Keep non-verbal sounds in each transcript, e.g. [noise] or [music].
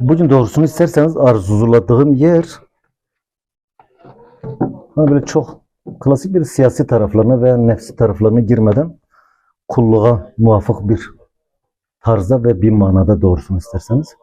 Bugün doğrusunu isterseniz arzuladığım yer. Böyle çok klasik bir siyasi taraflarına veya nefsi taraflarına girmeden kulluğa muvafık bir tarzda ve bir manada doğrusunu isterseniz.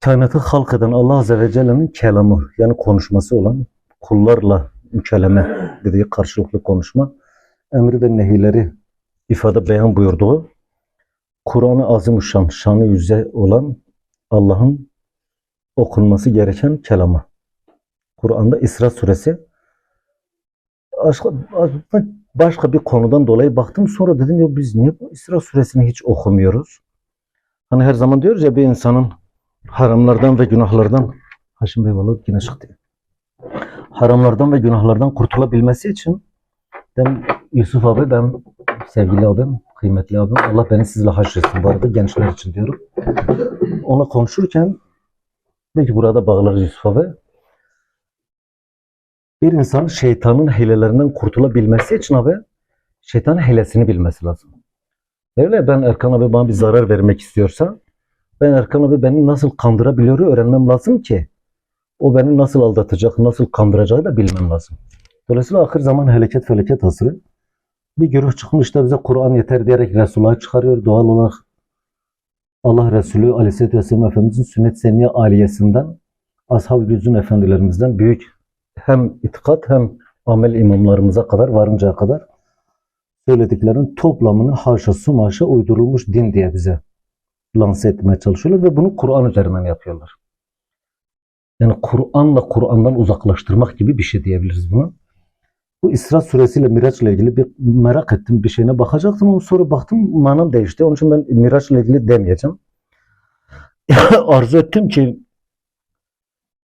Kainatı halk eden Allah Azze ve Celle'nin kelamı yani konuşması olan kullarla mükelleme dediği karşılıklı konuşma emri ve nehileri ifade beyan buyurduğu Kur'an-ı Azimuşşan şanı yüce olan Allah'ın okunması gereken kelamı. Kur'an'da İsra suresi başka, başka bir konudan dolayı baktım sonra dedim ya biz niye bu İsra suresini hiç okumuyoruz? Hani her zaman diyoruz ya bir insanın haramlardan ve günahlardan Haşim Bey vallahi yine çıktı. Haramlardan ve günahlardan kurtulabilmesi için ben Yusuf abi ben sevgili abim, kıymetli abim Allah beni sizle haşretsin. Bu arada gençler için diyorum. Ona konuşurken belki burada bağlarız Yusuf abi. Bir insan şeytanın hilelerinden kurtulabilmesi için abi şeytanın hilesini bilmesi lazım. Öyle ben Erkan abi bana bir zarar vermek istiyorsa ben Erkan abi beni nasıl kandırabiliyor öğrenmem lazım ki o beni nasıl aldatacak, nasıl kandıracağı da bilmem lazım. Dolayısıyla ahir zaman helaket felaket asrı bir güruh çıkmış da bize Kur'an yeter diyerek Resulullah'ı çıkarıyor. Doğal olarak Allah Resulü Aleyhisselatü Vesselam Efendimizin sünnet seniye aliyesinden ashab-ı güzün efendilerimizden büyük hem itikat hem amel imamlarımıza kadar varıncaya kadar söylediklerinin toplamını haşası maşa uydurulmuş din diye bize lanse etmeye çalışıyorlar ve bunu Kur'an üzerinden yapıyorlar. Yani Kur'an'la Kur'an'dan uzaklaştırmak gibi bir şey diyebiliriz buna. Bu İsra suresiyle Miraç'la ilgili bir merak ettim bir şeyine bakacaktım ama sonra baktım manam değişti. Onun için ben Miraç'la ilgili demeyeceğim. [laughs] Arzu ettim ki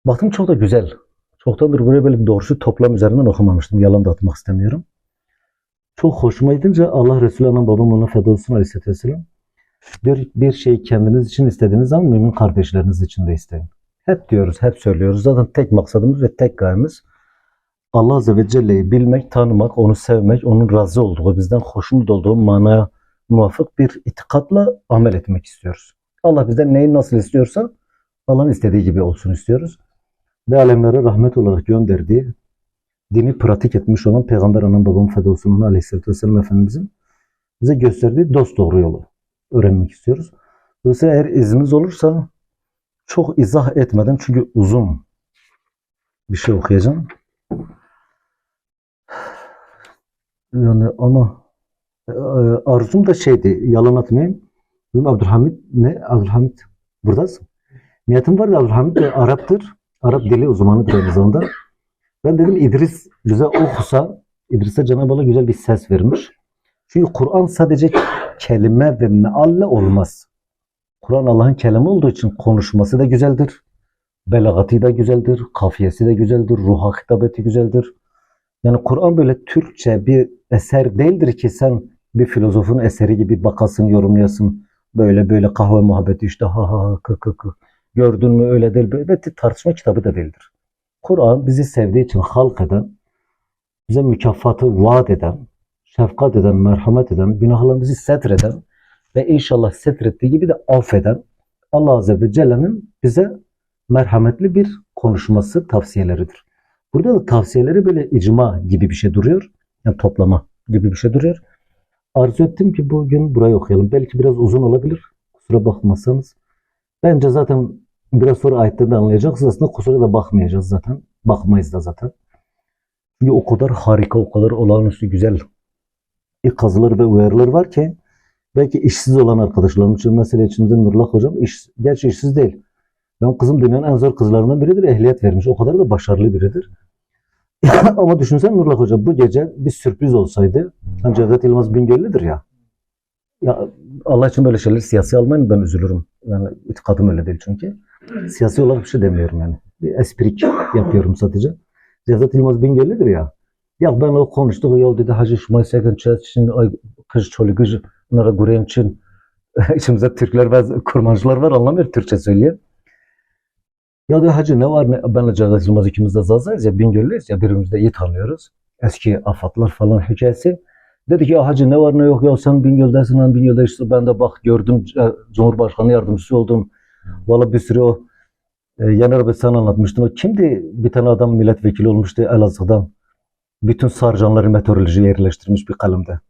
baktım çok da güzel. Çoktandır buraya böyle bir doğrusu toplam üzerinden okumamıştım. Yalan da atmak istemiyorum. Çok hoşuma gidince Allah Resulü anam babam ona feda olsun aleyhisselatü vesselam. Bir, bir şey kendiniz için istediğiniz zaman mümin kardeşleriniz için de isteyin. Hep diyoruz, hep söylüyoruz. Zaten tek maksadımız ve tek gayemiz Allah Azze ve Celle'yi bilmek, tanımak, onu sevmek, onun razı olduğu, bizden hoşnut olduğu manaya muvafık bir itikatla amel etmek istiyoruz. Allah bizden neyi nasıl istiyorsa Allah'ın istediği gibi olsun istiyoruz. Ve alemlere rahmet olarak gönderdiği, dini pratik etmiş olan Peygamber Anam Babam Fedolsun Aleyhisselatü Vesselam Efendimizin bize gösterdiği dost doğru yolu öğrenmek istiyoruz. Dolayısıyla eğer izniniz olursa çok izah etmeden çünkü uzun bir şey okuyacağım. Yani ama e, arzum da şeydi, yalan atmayayım. Dedim Abdülhamit ne? Abdülhamit buradasın. Niyetim var da Abdülhamit de Arap'tır. Arap dili uzmanıdır aynı zamanda. Ben dedim İdris bize okusa, İdris'e Cenab-ı Allah güzel bir ses vermiş. Çünkü Kur'an sadece kelime ve mealle olmaz. Kur'an Allah'ın kelamı olduğu için konuşması da güzeldir. Belagatı da güzeldir. Kafiyesi de güzeldir. Ruha hitabeti güzeldir. Yani Kur'an böyle Türkçe bir eser değildir ki sen bir filozofun eseri gibi bakasın, yorumlayasın. Böyle böyle kahve muhabbeti işte ha ha ha kı kı kı. Gördün mü öyle değil. Böyle tartışma kitabı da değildir. Kur'an bizi sevdiği için halk eden, bize mükafatı vaat eden, şefkat eden, merhamet eden, günahlarımızı setreden ve inşallah setrettiği gibi de affeden Allah Azze ve Celle'nin bize merhametli bir konuşması tavsiyeleridir. Burada da tavsiyeleri böyle icma gibi bir şey duruyor. Yani toplama gibi bir şey duruyor. Arzu ettim ki bugün burayı okuyalım. Belki biraz uzun olabilir. Kusura bakmazsanız. Bence zaten biraz sonra ayette anlayacaksınız. Aslında kusura da bakmayacağız zaten. Bakmayız da zaten. Çünkü o kadar harika, o kadar olağanüstü güzel ikazlar ve uyarılar var ki belki işsiz olan arkadaşlarım için mesela içimizde Nurullah hocam iş, gerçi işsiz değil. Ben kızım dünyanın en zor kızlarından biridir. Ehliyet vermiş. O kadar da başarılı biridir. [laughs] Ama düşünsen Nurullah Hoca bu gece bir sürpriz olsaydı. Hani Cevdet Yılmaz Bingöl'lüdür ya. Ya Allah için böyle şeyler siyasi almayın ben üzülürüm. Yani itikadım öyle değil çünkü. Siyasi olarak bir şey demiyorum yani. Bir esprik yapıyorum sadece. Cevdet Yılmaz Bingöl'lüdür ya. Ya ben o konuştuk ya dedi Hacı Şumay Sekın için ay kız çoluk kız onlara guren için [laughs] içimizde Türkler ve kurmancılar var anlamıyor Türkçe söylüyor. Ya hacı ne var ne benle Cevdet Yılmaz ikimiz de zazayız ya Bingöllüyüz ya birbirimizi de iyi tanıyoruz. Eski afatlar falan hikayesi. Dedi ki ya hacı ne var ne yok ya sen Bingöl'desin lan Bingöl'de işte ben de bak gördüm e, Cumhurbaşkanı yardımcısı oldum. Valla bir sürü o e, Yener abi sen anlatmıştın. O kimdi? Bir tane adam milletvekili olmuştu Elazığ'dan. Bütün sarcanları meteorolojiye yerleştirmiş bir kalemde.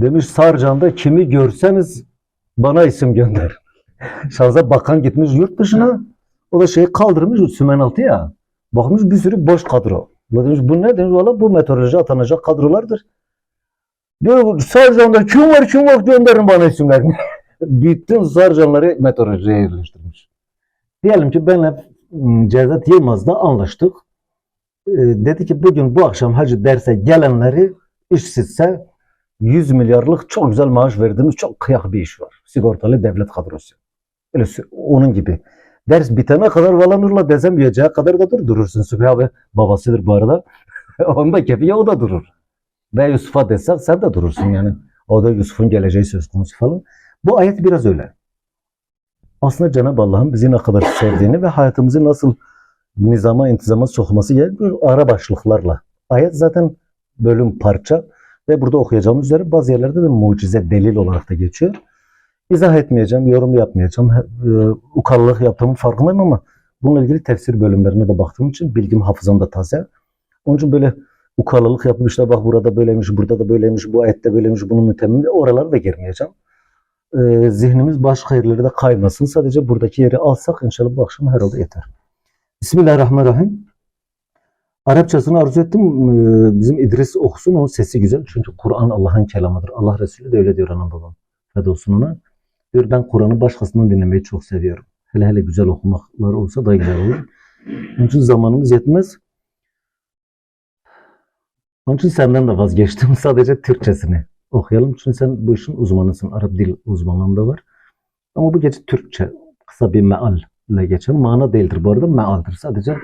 Demiş Sarcan'da kimi görseniz bana isim gönder. Şansa bakan gitmiş yurt dışına. O da şeyi kaldırmış Sümenaltı ya. Bakmış bir sürü boş kadro. Ulan demiş bu ne demiş valla bu meteoroloji atanacak kadrolardır. Diyor Sarcan'da kim var kim var gönderin bana isimlerini. [laughs] Bütün Sarcanları meteorolojiye yerleştirmiş. Diyelim ki benle m, Cevdet Yılmaz'la anlaştık. Ee, dedi ki bugün bu akşam hacı derse gelenleri işsizse 100 milyarlık çok güzel maaş verdiğimiz çok kıyak bir iş var. Sigortalı devlet kadrosu. Öyle onun gibi. Ders bitene kadar desem yiyeceğe kadar da dur, durursun. Sübhi abi babasıdır bu arada. [laughs] Onda kefiye o da durur. Ve Yusuf'a desek sen de durursun yani. O da Yusuf'un geleceği söz konusu falan. Bu ayet biraz öyle. Aslında Cenab-ı Allah'ın bizi ne kadar sevdiğini ve hayatımızı nasıl nizama, intizama sokması gerekiyor ara başlıklarla. Ayet zaten bölüm parça ve burada okuyacağımız üzere bazı yerlerde de mucize delil olarak da geçiyor. İzah etmeyeceğim, yorum yapmayacağım. E, Ukalalık yaptığımın farkındayım ama bununla ilgili tefsir bölümlerine de baktığım için bilgim hafızamda taze. Onun için böyle ukalalık yapıp işte bak burada böyleymiş, burada da böyleymiş, bu ayette böyleymiş, bunun mütemmimi oralara da girmeyeceğim. Ee, zihnimiz başka yerlere de kaymasın. Sadece buradaki yeri alsak inşallah bu akşam herhalde yeter. Bismillahirrahmanirrahim. Arapçasını arzu ettim. Ee, Bizim İdris okusun. Onun sesi güzel. Çünkü Kur'an Allah'ın kelamıdır. Allah Resulü de öyle diyor anam babam. Feda olsun ona. Diyor ben Kur'an'ı başkasından dinlemeyi çok seviyorum. Hele hele güzel okumaklar olsa daha güzel olur. Onun için zamanımız yetmez. Onun için senden de vazgeçtim. [laughs] Sadece Türkçesini okuyalım. Çünkü sen bu işin uzmanısın. Arap dil uzmanlığın da var. Ama bu gece Türkçe kısa bir meal ile geçen mana değildir bu arada mealdir. Sadece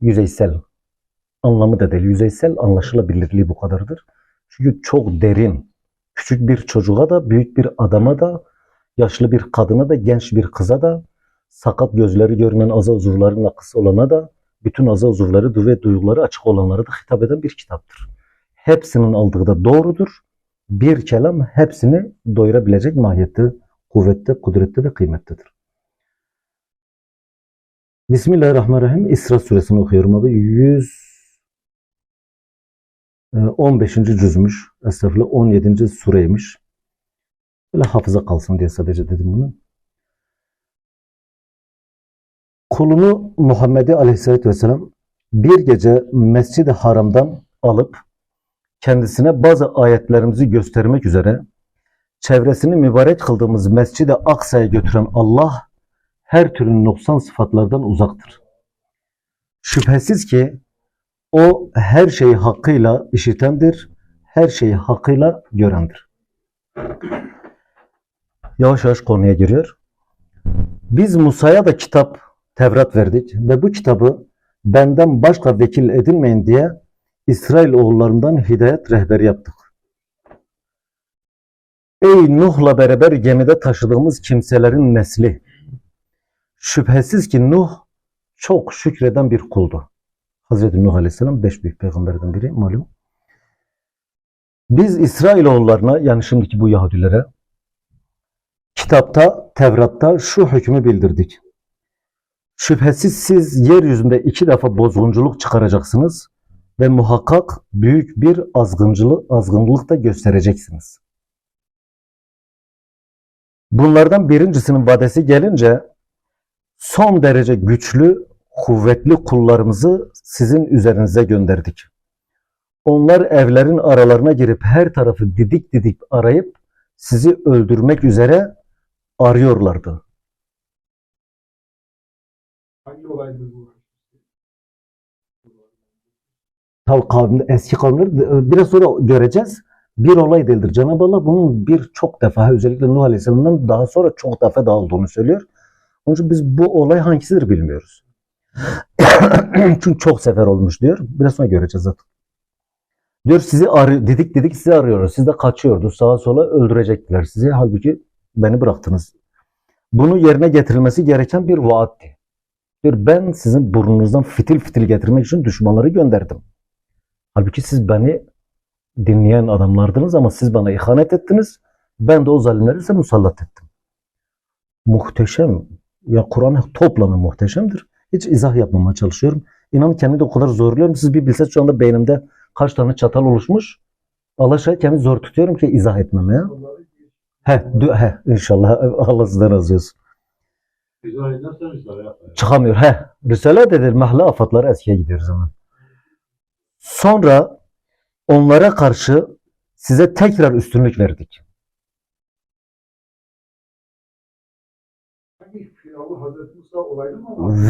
yüzeysel anlamı da değil. Yüzeysel anlaşılabilirliği bu kadardır. Çünkü çok derin. Küçük bir çocuğa da, büyük bir adama da, yaşlı bir kadına da, genç bir kıza da, sakat gözleri görmeyen aza uzuvların akısı olana da, bütün aza uzuvları ve duyguları açık olanlara da hitap eden bir kitaptır. Hepsinin aldığı da doğrudur. Bir kelam hepsini doyurabilecek mahiyette, kuvvette, kudrette ve kıymettedir. Bismillahirrahmanirrahim. İsra suresini okuyorum abi. 100 e, 15. cüzmüş. Estağfurullah 17. sureymiş. Böyle hafıza kalsın diye sadece dedim bunu. Kulunu Muhammed'i aleyhissalatü vesselam bir gece Mescid-i Haram'dan alıp kendisine bazı ayetlerimizi göstermek üzere çevresini mübarek kıldığımız Mescid-i Aksa'ya götüren Allah her türlü noksan sıfatlardan uzaktır. Şüphesiz ki o her şeyi hakkıyla işitendir, her şeyi hakkıyla görendir. Yavaş yavaş konuya giriyor. Biz Musa'ya da kitap, Tevrat verdik ve bu kitabı benden başka vekil edinmeyin diye İsrail oğullarından hidayet rehberi yaptık. Ey Nuh'la beraber gemide taşıdığımız kimselerin nesli! Şüphesiz ki Nuh çok şükreden bir kuldu. Hazreti Nuh Aleyhisselam beş büyük peygamberden biri malum. Biz İsrailoğullarına yani şimdiki bu Yahudilere kitapta, Tevrat'ta şu hükmü bildirdik. Şüphesiz siz yeryüzünde iki defa bozgunculuk çıkaracaksınız ve muhakkak büyük bir azgıncılık, azgınlık da göstereceksiniz. Bunlardan birincisinin vadesi gelince son derece güçlü, kuvvetli kullarımızı sizin üzerinize gönderdik. Onlar evlerin aralarına girip her tarafı didik didik arayıp sizi öldürmek üzere arıyorlardı. Hangi olaydır bu? Tabi kavimde, eski kavimleri biraz sonra göreceğiz. Bir olay değildir. Cenab-ı Allah bunun birçok defa özellikle Nuh Aleyhisselam'dan daha sonra çok defa daha olduğunu söylüyor. Onun için biz bu olay hangisidir bilmiyoruz. [coughs] Çünkü çok sefer olmuş diyor. Biraz sonra göreceğiz zaten. Diyor sizi arıyor, dedik dedik sizi arıyoruz. Siz de kaçıyordunuz sağa sola öldürecektiler sizi. Halbuki beni bıraktınız. Bunu yerine getirilmesi gereken bir vaatti. Diyor ben sizin burnunuzdan fitil fitil getirmek için düşmanları gönderdim. Halbuki siz beni dinleyen adamlardınız ama siz bana ihanet ettiniz. Ben de o zalimleri size musallat ettim. muhteşem. Ya Kur'an toplamı muhteşemdir. Hiç izah yapmamaya çalışıyorum. İnanın kendimi de o kadar zorluyorum. Siz bir bilseniz şu anda beynimde kaç tane çatal oluşmuş. Allah şahit kendimi zor tutuyorum ki izah etmemeye. He, he inşallah Allah sizden razı olsun. Çıkamıyor. He. Risale dedir. Mahalle afatları eskiye gidiyoruz hemen. Sonra onlara karşı size tekrar üstünlük verdik.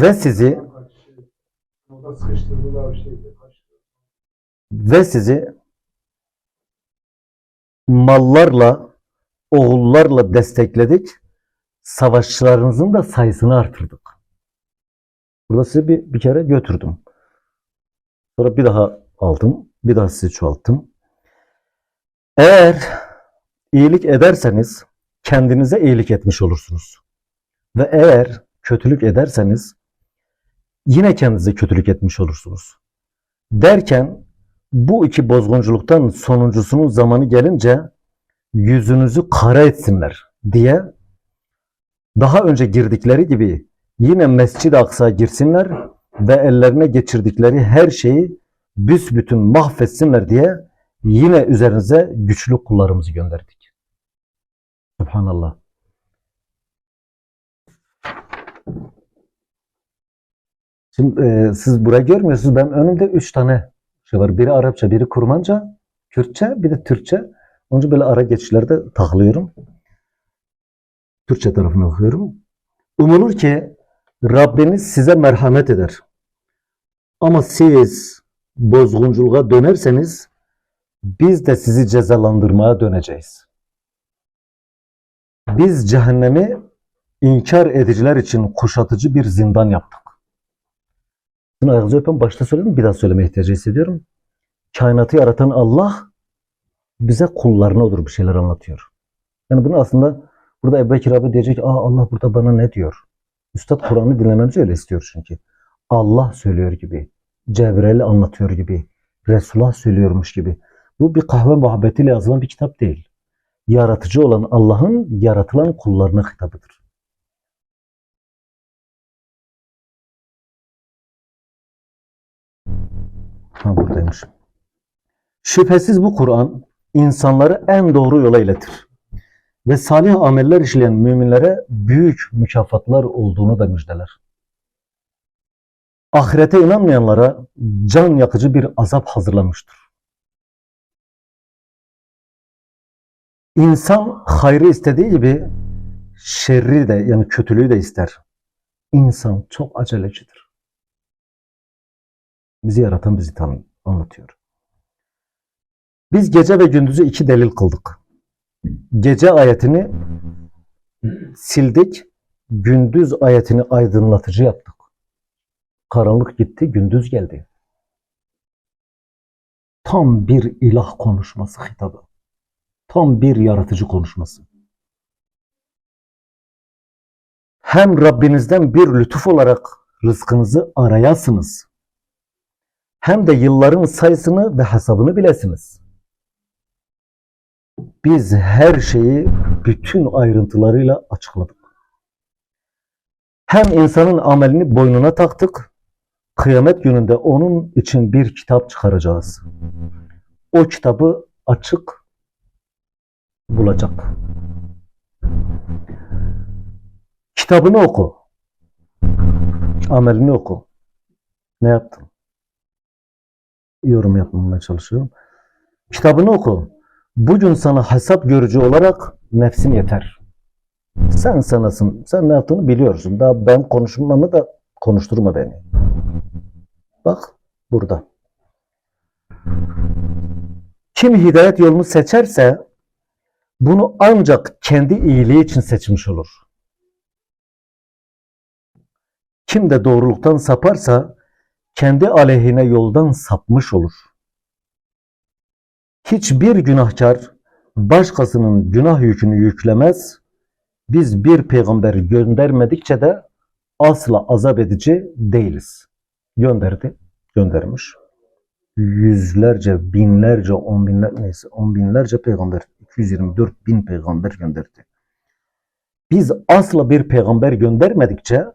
Ve sizi kaçtı. ve sizi mallarla, oğullarla destekledik. Savaşçılarınızın da sayısını artırdık. Burada sizi bir, bir kere götürdüm. Sonra bir daha aldım. Bir daha sizi çoğalttım. Eğer iyilik ederseniz kendinize iyilik etmiş olursunuz. Ve eğer kötülük ederseniz yine kendinize kötülük etmiş olursunuz. Derken bu iki bozgunculuktan sonuncusunun zamanı gelince yüzünüzü kara etsinler diye daha önce girdikleri gibi yine Mescid-i Aksa'ya girsinler ve ellerine geçirdikleri her şeyi büsbütün mahvetsinler diye yine üzerinize güçlü kullarımızı gönderdik. Subhanallah. Şimdi e, siz burayı görmüyorsunuz. Ben önümde üç tane şey var. Biri Arapça, biri Kurmanca, Kürtçe, bir de Türkçe. Onun için böyle ara geçişlerde takılıyorum. Türkçe tarafını okuyorum. Umulur ki Rabbiniz size merhamet eder. Ama siz bozgunculuğa dönerseniz biz de sizi cezalandırmaya döneceğiz. Biz cehennemi inkar ediciler için kuşatıcı bir zindan yaptık. Bunu ayağınızı öpen başta söyledim bir daha söylemeye ihtiyacı hissediyorum. Kainatı yaratan Allah bize kullarına olur bir şeyler anlatıyor. Yani bunu aslında burada Ebu Bekir abi diyecek Aa Allah burada bana ne diyor? Üstad Kur'an'ı dinlememizi öyle istiyor çünkü. Allah söylüyor gibi. Cebrail anlatıyor gibi. Resulullah söylüyormuş gibi. Bu bir kahve muhabbetiyle yazılan bir kitap değil. Yaratıcı olan Allah'ın yaratılan kullarına hitabıdır. Ha buradaymış. Şüphesiz bu Kur'an insanları en doğru yola iletir. Ve salih ameller işleyen müminlere büyük mükafatlar olduğunu da müjdeler. Ahirete inanmayanlara can yakıcı bir azap hazırlamıştır. İnsan hayrı istediği gibi şerri de yani kötülüğü de ister. İnsan çok acelecidir. Bizi yaratan bizi tanı anlatıyor. Biz gece ve gündüzü iki delil kıldık. Gece ayetini sildik, gündüz ayetini aydınlatıcı yaptık. Karanlık gitti, gündüz geldi. Tam bir ilah konuşması hitabı. Tam bir yaratıcı konuşması. Hem Rabbinizden bir lütuf olarak rızkınızı arayasınız. Hem de yılların sayısını ve hesabını bilesiniz. Biz her şeyi bütün ayrıntılarıyla açıkladık. Hem insanın amelini boynuna taktık, kıyamet gününde onun için bir kitap çıkaracağız. O kitabı açık bulacak. Kitabını oku. Amelini oku. Ne yaptın? Yorum yapmamaya çalışıyorum. Kitabını oku. Bugün sana hesap görücü olarak nefsin yeter. Sen sanasın. Sen ne yaptığını biliyorsun. Daha ben konuşmamı da konuşturma beni. Bak burada. Kim hidayet yolunu seçerse bunu ancak kendi iyiliği için seçmiş olur. Kim de doğruluktan saparsa kendi aleyhine yoldan sapmış olur. Hiçbir günahkar başkasının günah yükünü yüklemez. Biz bir peygamber göndermedikçe de asla azap edici değiliz. Gönderdi, göndermiş. Yüzlerce, binlerce, on binler neyse on binlerce peygamber, 224 bin peygamber gönderdi. biz asla bir peygamber göndermedikçe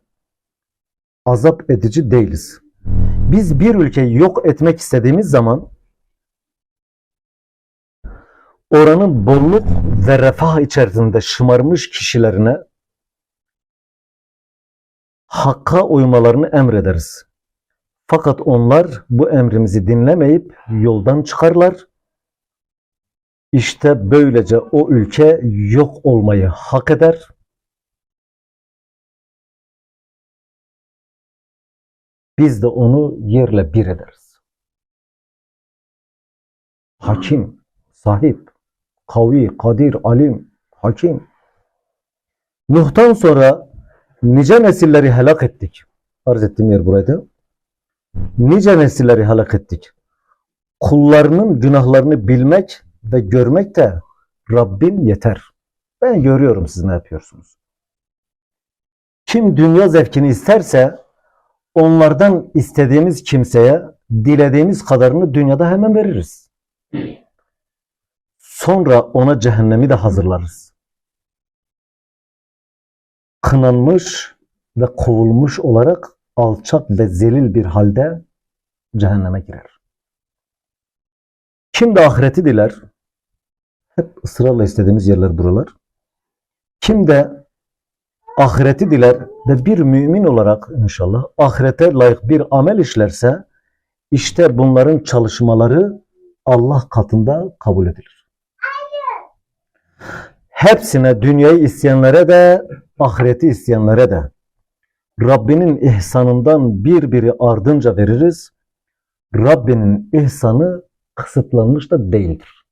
azap edici değiliz. Biz bir ülkeyi yok etmek istediğimiz zaman oranın bolluk ve refah içerisinde şımarmış kişilerine hakka uymalarını emrederiz. Fakat onlar bu emrimizi dinlemeyip yoldan çıkarlar. İşte böylece o ülke yok olmayı hak eder. Biz de onu yerle bir ederiz. Hakim, sahip, kavi, kadir, alim, hakim. Nuh'tan sonra nice nesilleri helak ettik. Arz ettiğim yer buraydı. Nice nesilleri helak ettik. Kullarının günahlarını bilmek ve görmek de Rabbin yeter. Ben görüyorum siz ne yapıyorsunuz. Kim dünya zevkini isterse onlardan istediğimiz kimseye dilediğimiz kadarını dünyada hemen veririz. Sonra ona cehennemi de hazırlarız. Kınanmış ve kovulmuş olarak alçak ve zelil bir halde cehenneme girer. Kim de ahireti diler, hep ısrarla istediğimiz yerler buralar. Kim de ahireti diler ve bir mümin olarak inşallah ahirete layık bir amel işlerse işte bunların çalışmaları Allah katında kabul edilir. Hepsine dünyayı isteyenlere de ahireti isteyenlere de Rabbinin ihsanından bir biri ardınca veririz. Rabbinin ihsanı kısıtlanmış da değildir.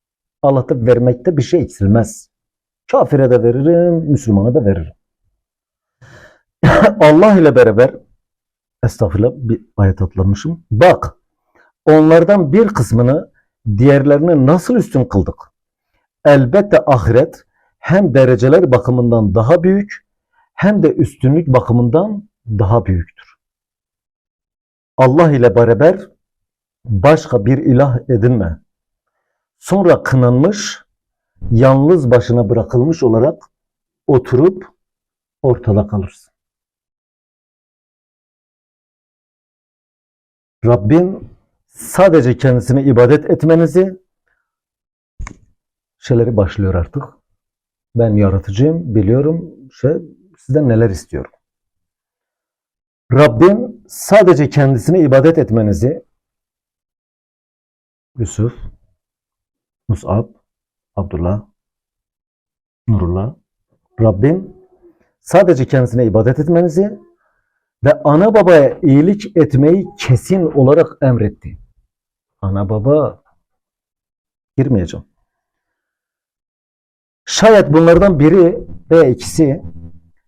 Allah'ta vermekte bir şey eksilmez. Kafire de veririm, Müslümana da veririm. [coughs] Allah ile beraber estağfurullah bir ayet atlamışım. Bak onlardan bir kısmını diğerlerini nasıl üstün kıldık? Elbette ahiret hem dereceler bakımından daha büyük hem de üstünlük bakımından daha büyüktür. Allah ile beraber başka bir ilah edinme. Sonra kınanmış, yalnız başına bırakılmış olarak oturup ortada kalırsın. Rabbim sadece kendisine ibadet etmenizi şeyleri başlıyor artık. Ben yaratıcıyım, biliyorum şey, sizden neler istiyorum. Rabbim sadece kendisine ibadet etmenizi Yusuf, Mus'ab, Abdullah, Nurullah Rabbim sadece kendisine ibadet etmenizi ve ana babaya iyilik etmeyi kesin olarak emretti. Ana baba girmeyeceğim. Şayet bunlardan biri veya ikisi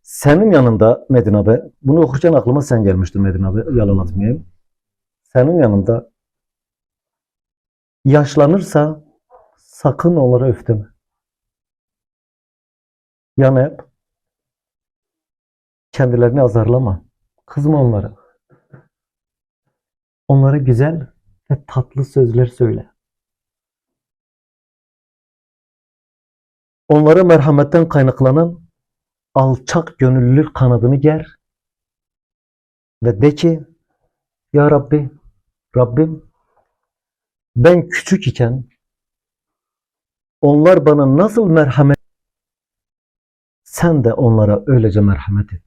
senin yanında Medine abi, bunu okurken aklıma sen gelmiştin Medine abi, yalan atmayayım. Senin yanında yaşlanırsa sakın onlara öfteme. Yan hep kendilerini azarlama. Kızma onlara. Onlara güzel ve tatlı sözler söyle. Onlara merhametten kaynaklanan alçak gönüllülük kanadını ger ve de ki Ya Rabbi, Rabbim ben küçük iken onlar bana nasıl merhamet sen de onlara öylece merhamet et.